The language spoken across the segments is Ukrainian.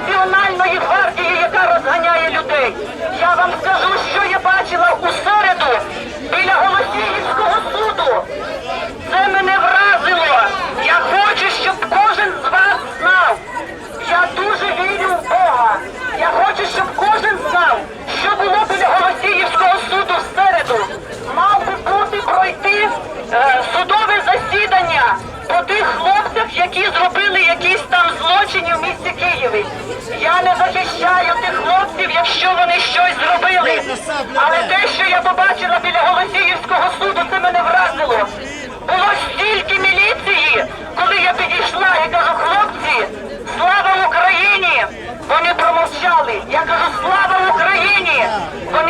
національної гвардії, яка розганяє людей. Я вам скажу, що я бачила усе.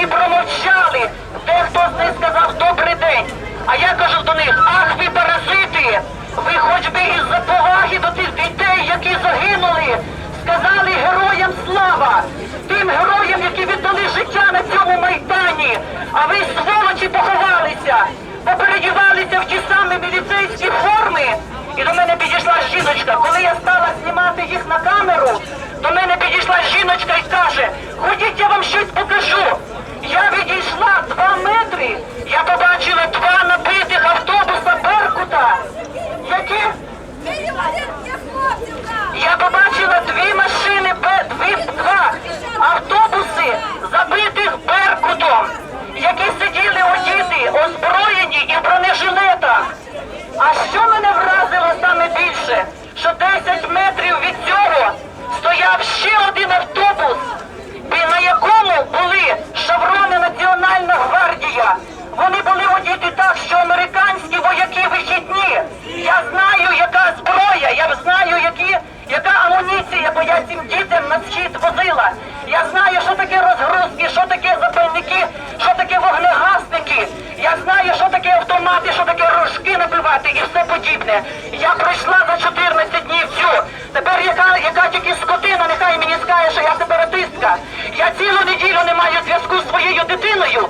вони промовчали. Дехто з них сказав добрий день. А я кажу до них, ах, ви паразити! Ви хоч би із-за поваги до тих дітей, які загинули, сказали героям слава, тим героям, які віддали життя на цьому майдані. А ви сволочі поховалися, попередівалися в ті самі міліцейські форми. І до мене підійшла жіночка. Коли я стала знімати їх на камеру, до мене підійшла жіночка і каже: Ходіть, я вам щось покажу. Я відійшла. мене. Я пройшла за 14 днів цю. Тепер яка яка тільки скотина, нехай мені скаже, що я сепаратистка. Я цілу неділю не маю зв'язку з своєю дитиною,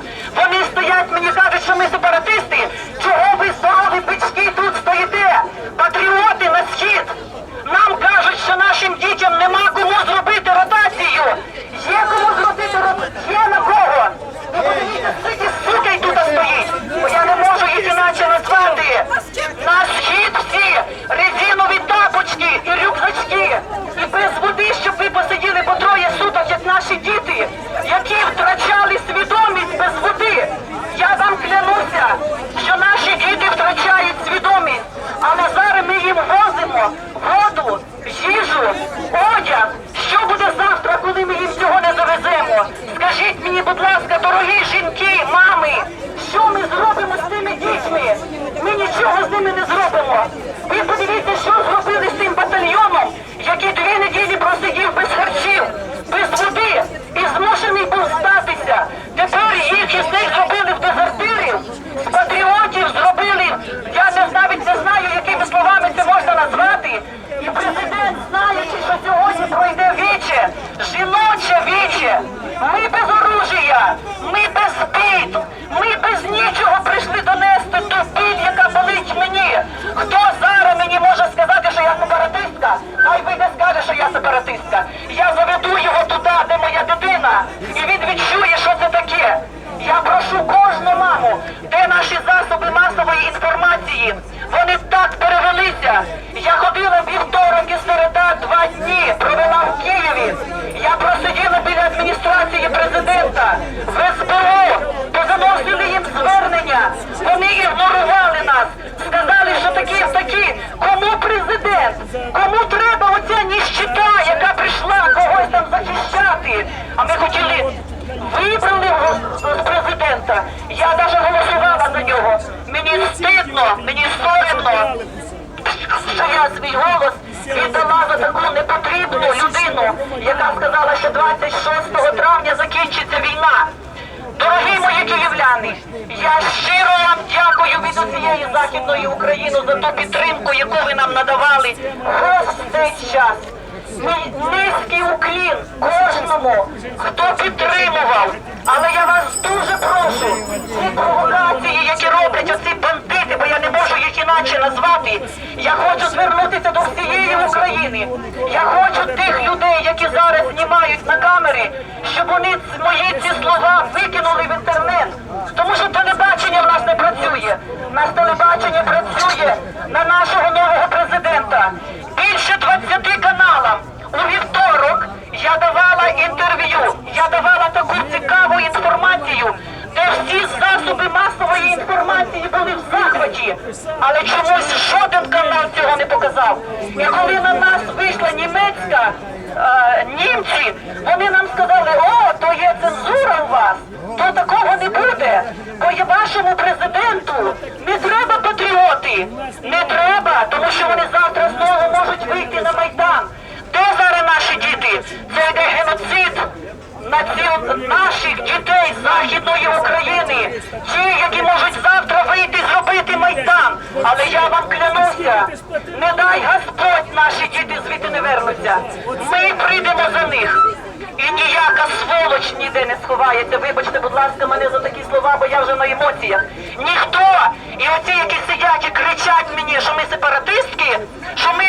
людину, яка сказала, що 26 травня закінчиться війна. Дорогі мої київляни, я щиро вам дякую від усієї західної України за ту підтримку, яку ви нам надавали весь цей час. Низький уклін кожному, хто підтримував. Я хочу звернутися до всієї України. Я хочу тих людей, які зараз знімають на камери, щоб вони мої ці слова викинули в інтернет. Тому що телебачення в нас не працює. У нас телебачення працює на нашого нового президента. Більше 20 каналам. У вівторок я давала інтерв'ю, я давала таку цікаву інформацію, де всі засоби масової інформації були в захваті. Але чомусь жоден показав. І коли на нас вийшла німецька, е, німці, вони нам сказали, о, то є цензура у вас, то такого не буде. Бо є вашому президенту не треба патріоти, не треба, тому що вони завтра знову можуть вийти на Майдан. Де зараз наші діти? Це йде геноцид на ці наших дітей Західної України, ті, які можуть завтра вийти зробити майдан. Але я вам клянуся, не дай Господь наші діти звідти не вернуться. Ми прийдемо за них. І ніяка сволоч ніде не сховається. Вибачте, будь ласка, мене за такі слова, бо я вже на емоціях. Ніхто, і оці, які сидять і кричать мені, що ми сепаратистки, що ми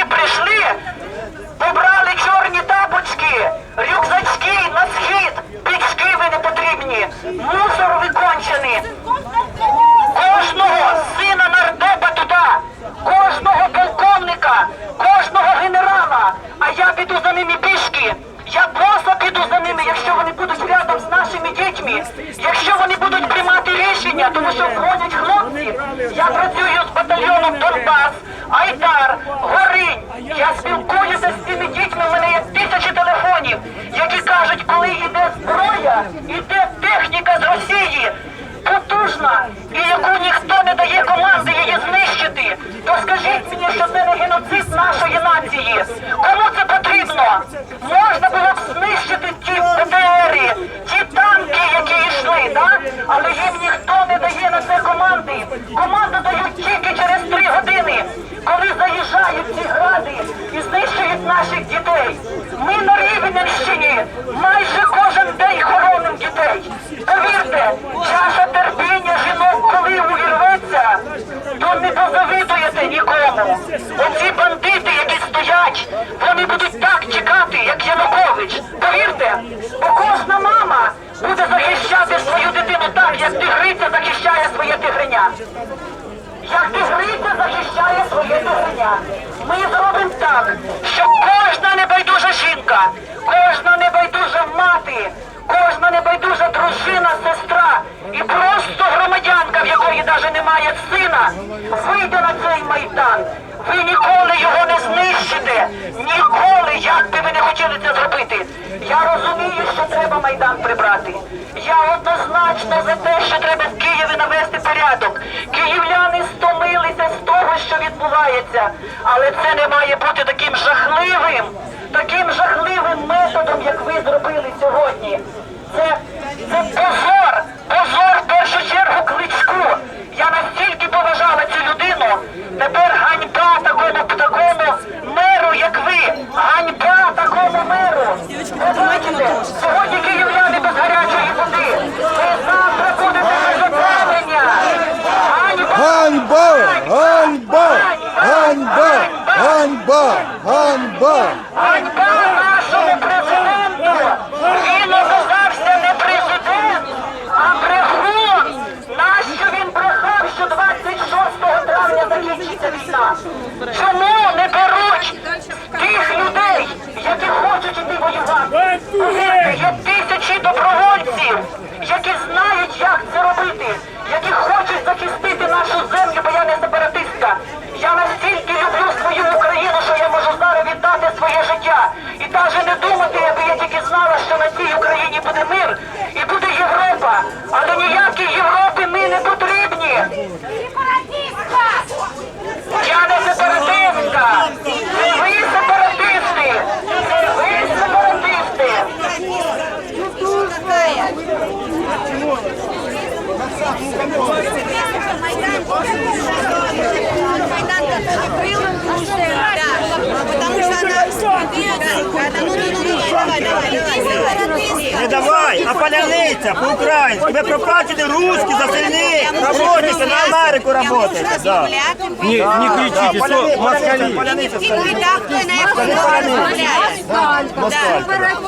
тому що входять хлопці. Я працюю з батальйоном Донбас, Айдар, Горинь. Я спілкуюся з цими дітьми. У мене є тисячі телефонів, які кажуть, коли йде зброя, йде техніка з Росії потужна і яку ніхто не дає команди її знищити, то скажіть мені, що це не геноцид нашої нації. Кому це потрібно? Можна було б знищити ті БТРи, ті танки, які йшли, да? але їм ніхто не дає на це команди. Команди дають тільки через три години, коли заїжджають ці гради і знищують наших дітей. Ми на Рівненщині майже кожен день хоронимо дітей. Повірте, чаша терпіння жінок, коли увірветься, то не позавидуєте нікому. Оці бандити, які стоять, вони будуть так чекати, як Янукович. Повірте, бо кожна мама буде захищати свою дитину так, як тигриця захищає своє тигриня. Як тигриця захищає своє тигриня. Ми зробимо так, щоб кожна небайдужа жінка, кожна небайдужа мати, кожна небайдужа дружина, сестра і просто громадянка, в якої навіть немає сина, вийде на цей майдан. Ви ніколи його не знищите. Ніколи, як би ви не хотіли це зробити. Я розумію, що треба майдан прибрати. Я однозначно за те, що треба порядок. Київляни стомилися з того, що відбувається. Але це не має бути таким жахливим, таким жахливим методом, як ви зробили сьогодні. Це, це позор, позор в першу чергу кличку. Я настільки поважала цю людину. Тепер ганьба такому такому меру, як ви. Ганьба такому меру. Ви бачите, сьогодні київляни без гарячої води. Ви завтра будете без отравлення. Ганьба! Ганьба! Ганьба! Ганьба! Ганьба! Ганьба! Ганьба нашому президенту! Він оказався не президент, а брехун! Нащо він брехав, що 26 травня закінчиться війна? Чому не беруть тих людей, які хочуть іти воювати? Повірте, є тисячі добровольців, які знають, як це робити, які хочуть захистити нашу землю, бо я не сепаратистка. Я настільки люблю свою Україну, що я можу зараз віддати своє життя. І навіть не думати, аби я тільки знала, що на цій Україні буде мир і буде Європа. Але ніякі Європи ми не потрібні. Китай, а поляниця, по-українськи. Ви проплачені русські за сильні, Работайте на Америку работаєте. Да. Не, не кричите, что москали. Москаль.